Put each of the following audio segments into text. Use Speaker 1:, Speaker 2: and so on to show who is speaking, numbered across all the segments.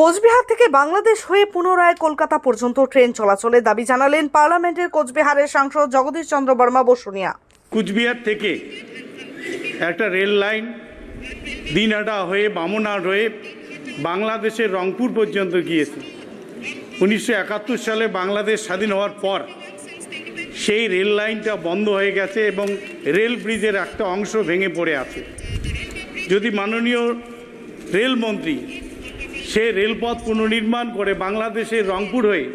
Speaker 1: কোচবিহার থেকে বাংলাদেশ হয়ে পুনরায় কলকাতা পর্যন্ত ট্রেন চলাচলের দাবি জানালেন পার্লামেন্টের কোচবিহারের সাংসদ জগদীশ চন্দ্র বর্মা বসুনিয়া।
Speaker 2: কুচবিহার থেকে একটা রেল লাইন দিনহাটা হয়ে বামনহাট হয়ে বাংলাদেশের রংপুর পর্যন্ত গিয়েছে। উনিশশো একাত্তর সালে বাংলাদেশ স্বাধীন হওয়ার পর সেই রেল লাইনটা বন্ধ হয়ে গেছে এবং রেল ব্রিজের একটা অংশ ভেঙে পড়ে আছে। যদি মাননীয় রেলমন্ত্রী সে রেলপথ পুনর্নির্মাণ করে বাংলাদেশের রংপুর হয়ে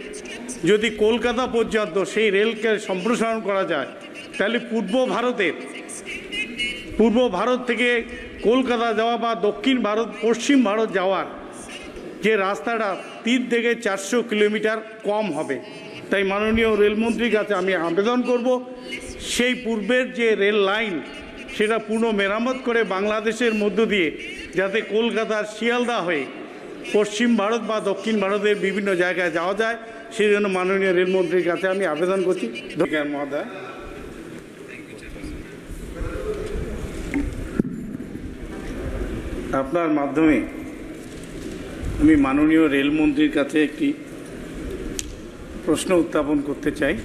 Speaker 2: যদি কলকাতা পর্যন্ত সেই রেলকে সম্প্রসারণ করা যায়, তাহলে পূর্ব ভারতের, পূর্ব ভারত থেকে কলকাতা যাওয়া বা দক্ষিণ ভারত, পশ্চিম ভারত যাওয়ার যে রাস্তাটা তিন থেকে চারশো কিলোমিটার কম হবে। তাই মাননীয় রেলমন্ত্রীর কাছে আমি আবেদন করব, সেই পূর্বের যে রেল লাইন, সেটা পুনঃ মেরামত করে বাংলাদেশের মধ্য দিয়ে যাতে কলকাতার শিয়ালদা হয়ে পশ্চিম ভারত বা দক্ষিণ ভারতের বিভিন্ন জায়গায় যাওয়া যায়, সেই জন্য মাননীয় রেলমন্ত্রীর কাছে আমি আবেদন করছি। মহোদয় আপনার মাধ্যমে আমি মাননীয় রেলমন্ত্রীর কাছে একটি প্রশ্ন উত্থাপন করতে চাই,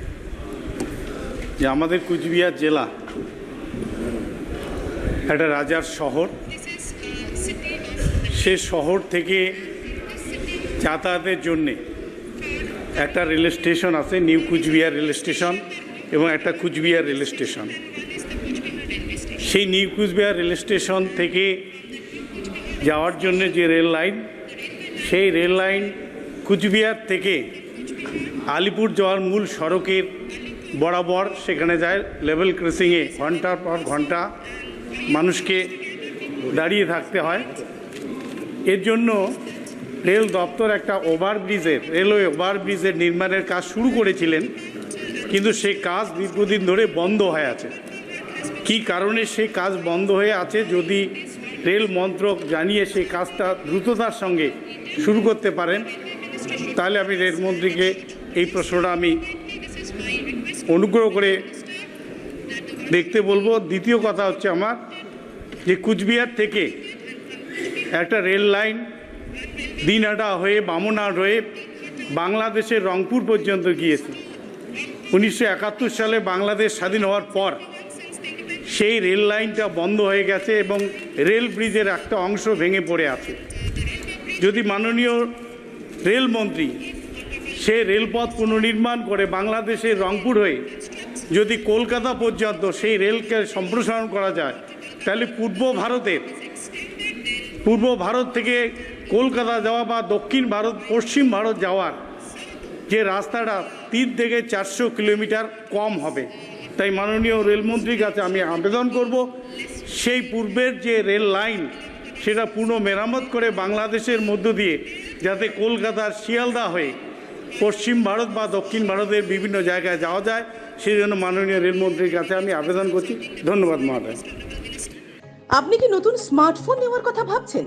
Speaker 2: যে আমাদের কুচবিহার জেলা একটা রাজার শহর। সে শহর থেকে যাতায়াতের জন্যে একটা রেল স্টেশন আছে, নিউ কুচবিহার রেল স্টেশন এবং একটা কুচবিহার রেল স্টেশন। সেই নিউ কুচবিহার রেল স্টেশন থেকে যাওয়ার জন্য যে রেল লাইন, সেই রেল লাইন কুচবিহার থেকে আলিপুর যাওয়ার মূল সড়কের বরাবর সেখানে যায় লেভেল ক্রসিংয়ে ঘণ্টার পর ঘণ্টা মানুষকে দাঁড়িয়ে থাকতে হয়। এর জন্য রেল দপ্তর একটা ওভারব্রিজের রেলওয়ে ওভারব্রিজের নির্মাণের কাজ শুরু করেছিলেন, কিন্তু সেই কাজ দীর্ঘদিন ধরে বন্ধ হয়ে আছে। কী কারণে সেই কাজ বন্ধ হয়ে আছে যদি রেল মন্ত্রক জানিয়ে সেই কাজটা দ্রুততার সঙ্গে শুরু করতে পারেন, তাহলে আমি রেলমন্ত্রীকে এই প্রশ্নটা আমি অনুগ্রহ করে দেখতে বলব। দ্বিতীয় কথা হচ্ছে আমার যে কুচবিহার থেকে একটা রেল লাইন দিনহাটা হয়ে বামনহাট হয়ে বাংলাদেশের রংপুর পর্যন্ত গিয়েছে। উনিশশো একাত্তর সালে বাংলাদেশ স্বাধীন হওয়ার পর সেই রেল লাইনটা বন্ধ হয়ে গেছে এবং রেল ব্রিজের একটা অংশ ভেঙে পড়ে আছে। যদি মাননীয় রেলমন্ত্রী সে রেলপথ পুনর্নির্মাণ করে বাংলাদেশের রংপুর হয়ে যদি কলকাতা পর্যন্ত সেই রেলকে সম্প্রসারণ করা যায়, তাহলে পূর্ব ভারতের পূর্ব ভারত থেকে কলকাতা যাওয়া বা দক্ষিণ ভারত, পশ্চিম ভারত যাওয়ার যে রাস্তাটা তিন থেকে চারশো কিলোমিটার কম হবে। তাই মাননীয় রেলমন্ত্রীর কাছে আমি আবেদন করব, সেই পূর্বের যে রেল লাইন, সেটা পুনঃ মেরামত করে বাংলাদেশের মধ্য দিয়ে যাতে কলকাতার শিয়ালদা হয়ে পশ্চিম ভারত বা দক্ষিণ ভারতের বিভিন্ন জায়গায় যাওয়া যায়, সেই জন্য মাননীয় রেলমন্ত্রীর কাছে আমি আবেদন করছি। ধন্যবাদ মহোদয়।
Speaker 3: আপনি কি নতুন স্মার্টফোন নেওয়ার কথা ভাবছেন?